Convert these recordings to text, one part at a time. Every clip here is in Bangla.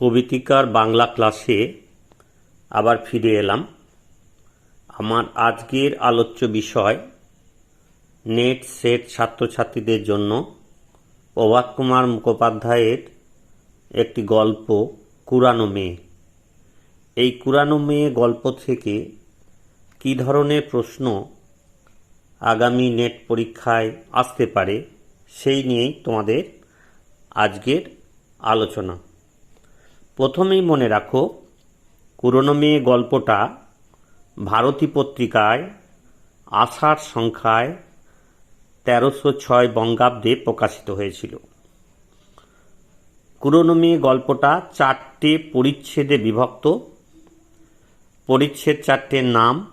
কবিতিকার বাংলা ক্লাসে আবার ফিরে এলাম। আমার আজকের আলোচ্য বিষয় নেট সেট ছাত্রছাত্রীদের জন্য প্রভাত কুমার মুখোপাধ্যায়ের একটি গল্প, কুরানো মেয়ে। এই কুরানো মেয়ে গল্প থেকে কী ধরনের প্রশ্ন আগামী নেট পরীক্ষায় আসতে পারে, সেই নিয়েই তোমাদের আজকের আলোচনা। প্রথমেই মনে রাখো, পুরনো মেয়ে গল্পটা ভারতী পত্রিকায় আষাঢ় সংখ্যায় তেরোশো ছয় বঙ্গাব্দে প্রকাশিত হয়েছিল। পুরনো মেয়ে গল্পটা চারটে পরিচ্ছেদে বিভক্ত। পরিচ্ছেদ চারটের নাম,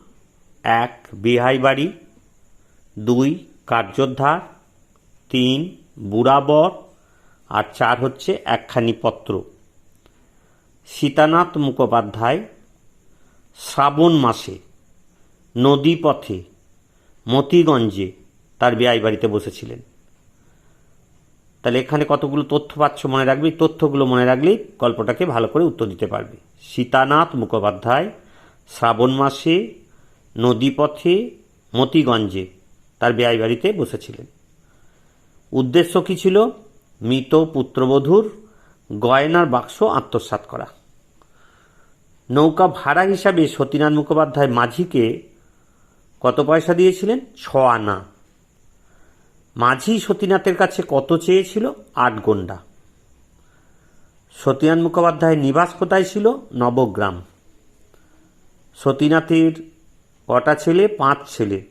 এক বিহাই বাড়ি দুই, কার্যোদ্ধার, তিন, বুড়াবর, আর চার হচ্ছে একখানি পত্র। সীতানাথ মুখোপাধ্যায় শ্রাবণ মাসে, নদী পথে, মতিগঞ্জে তার বিয়াই বাড়িতে বসেছিলেন। তাহলে এখানে কতগুলো তথ্য পাচ্ছ মনে রাখবে? তথ্যগুলো মনে রাখলেই গল্পটাকে ভালো করে উত্তর দিতে পারবে। সীতানাথ মুখোপাধ্যায় শ্রাবণ মাসে নদীপথে মতিগঞ্জে তার বিয়াই বাড়িতে বসেছিলেন। উদ্দেশ্য কী ছিল? মৃত পুত্রবধূর গয়নার বাক্স আত্মসাৎ করা। নৌকা ভাড়া হিসাবে সতীনাথ মুখোপাধ্যায় মাঝিকে কত পয়সা দিয়েছিলেন? ছ আনা। মাঝি সতীনাথের কাছে কত চেয়েছিল? আট গন্ডা সতীনাথ মুখোপাধ্যায়ের নিবাস কোথায় ছিল? নবগ্রাম। সতীনাথের কটা ছেলে? পাঁচ ছেলে।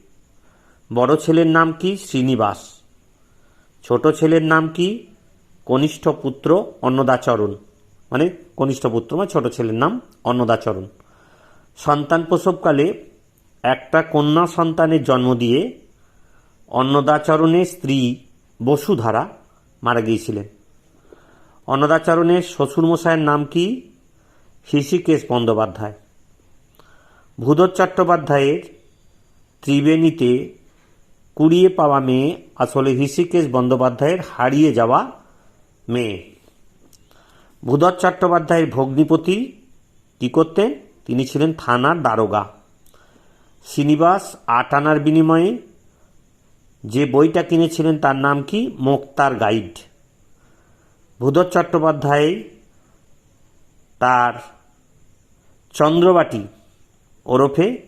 বড় ছেলের নাম কি? শ্রীনিবাস। ছোট ছেলের নাম কি? কনিষ্ঠ পুত্র অন্নদাচরণ। মানে কনিষ্ঠ পুত্র মানে ছোট ছেলের নাম অন্নদাচরণ। সন্তান প্রসবকালে একটা কন্যা সন্তানের জন্ম দিয়ে অন্নদাচরণের স্ত্রী বসুধারা মারা গিয়েছিলেন। অন্নদাচরণের শ্বশুরমশাইয়ের নাম কি? হৃষিকেশ বন্দ্যোপাধ্যায়। ভূধর চট্টোপাধ্যায়ের ত্রিবেণীতে কুড়িয়ে পাওয়া মেয়ে, আসলে হৃষিকেশ বন্দ্যোপাধ্যায়ের হারিয়ে যাওয়া মেয়ে। ভূধর চট্টোপাধ্যায়ের ভগ্নিপতি কী করতেন তিনি ছিলেন থানার দারোগা। শ্রীনিবাস আট আনার বিনিময়ে যে বইটা কিনেছিলেন তার নাম কি? মোক্তার গাইড। ভূধর চট্টোপাধ্যায় তার চন্দ্রবাটি ওরফে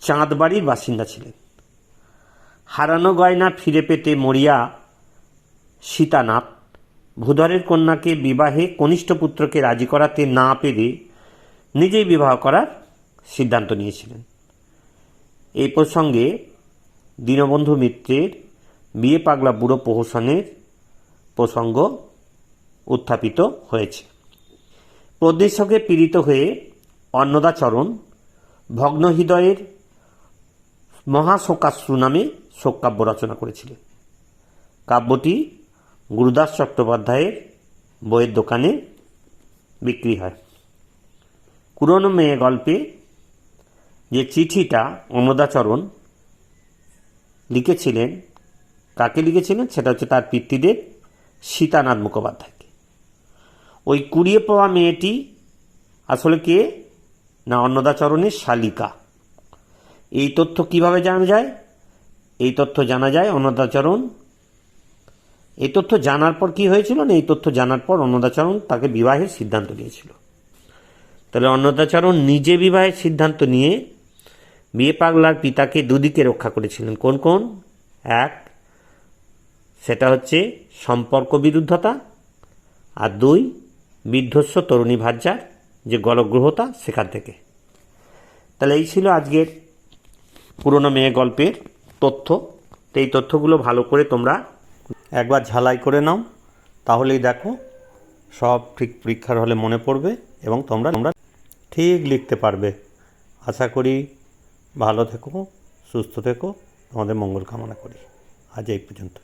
চাঁদবাড়ির বাসিন্দা ছিলেন। হারানো গয়না ফিরে পেতে মরিয়া সীতানাথ ভূধরের কন্যাকে বিবাহে কনিষ্ঠ পুত্রকে রাজি করাতে না পেরে নিজেই বিবাহ করার সিদ্ধান্ত নিয়েছিলেন। এই প্রসঙ্গে দীনবন্ধু মিত্রের বিয়ে পাগলা বুড়ো প্রহসনের প্রসঙ্গ উত্থাপিত হয়েছে। প্রদেশকে পীড়িত হয়ে অন্নদাচরণ ভগ্নহৃদয়ের মহাশোকাশ্রু নামে শোককাব্য রচনা করেছিলেন। কাব্যটি গুরুদাস চট্টোপাধ্যায়ের বইয়ের দোকানে বিক্রি হয়। পুরনো মেয়ে গল্পে যে চিঠিটা অন্নদাচরণ লিখেছিলেন, কাকে লিখেছিলেন সেটা হচ্ছে তার পিতৃদেব সীতানাথ মুখোপাধ্যায়কে। ওই কুড়িয়ে পাওয়া মেয়েটি আসলে কে? না, অন্নদাচরণের শালিকা। এই তথ্য কীভাবে জানা যায়? এই তথ্য জানা যায় অন্নদাচরণ এই তথ্য জানার পর কি হয়েছিল না এই তথ্য জানার পর অন্নদাচরণ তাকে বিবাহের সিদ্ধান্ত নিয়েছিল। তাহলে অন্নদাচরণ নিজে বিবাহের সিদ্ধান্ত নিয়ে বিয়ে পাগলার পিতাকে দুদিকে রক্ষা করেছিলেন। কোন কোন? এক, সেটা হচ্ছে সম্পর্ক বিরুদ্ধতা। আর দুই, বিধ্বস্ত তরুণী ভাজ্যার যে গলগ্রহতা সেখান থেকে। তাহলে এই ছিল আজকের পুরনো মেয়ে গল্পের তথ্য। তো এই তথ্যগুলো ভালো করে তোমরা একবার ঝালাই করে নাও, তাহলেই দেখো সব ঠিক পরীক্ষার হলে মনে পড়বে এবং তোমরা তোমরা ঠিক লিখতে পারবে। আশা করি ভালো থেকো, সুস্থ থেকো, তোমাদের মঙ্গল কামনা করি। আজ এই পর্যন্ত।